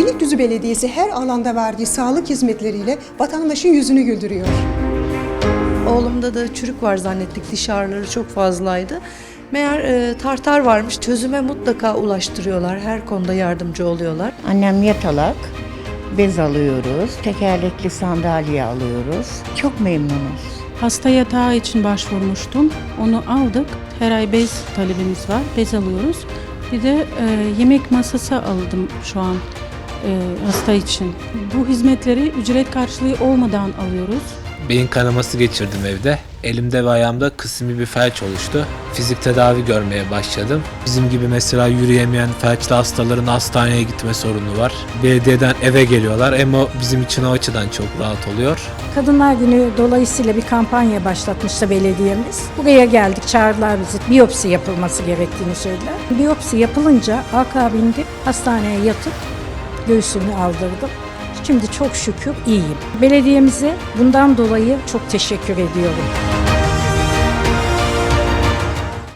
Beylikdüzü Belediyesi her alanda verdiği sağlık hizmetleriyle vatandaşın yüzünü güldürüyor. Oğlumda da çürük var zannettik. Diş ağrıları çok fazlaydı. Meğer e, tartar varmış. Çözüme mutlaka ulaştırıyorlar. Her konuda yardımcı oluyorlar. Annem yatalak, bez alıyoruz, tekerlekli sandalye alıyoruz. Çok memnunuz. Hasta yatağı için başvurmuştum. Onu aldık. Her ay bez talebimiz var. Bez alıyoruz. Bir de e, yemek masası aldım şu an e, hasta için. Bu hizmetleri ücret karşılığı olmadan alıyoruz. Beyin kanaması geçirdim evde. Elimde ve ayağımda kısmi bir felç oluştu. Fizik tedavi görmeye başladım. Bizim gibi mesela yürüyemeyen felçli hastaların hastaneye gitme sorunu var. Belediyeden eve geliyorlar ama bizim için o açıdan çok rahat oluyor. Kadınlar Günü dolayısıyla bir kampanya başlatmıştı belediyemiz. Buraya geldik, çağırdılar bizi. Biyopsi yapılması gerektiğini söylediler. Biyopsi yapılınca akabinde hastaneye yatıp göğsümü aldırdım. Şimdi çok şükür iyiyim. Belediyemize bundan dolayı çok teşekkür ediyorum.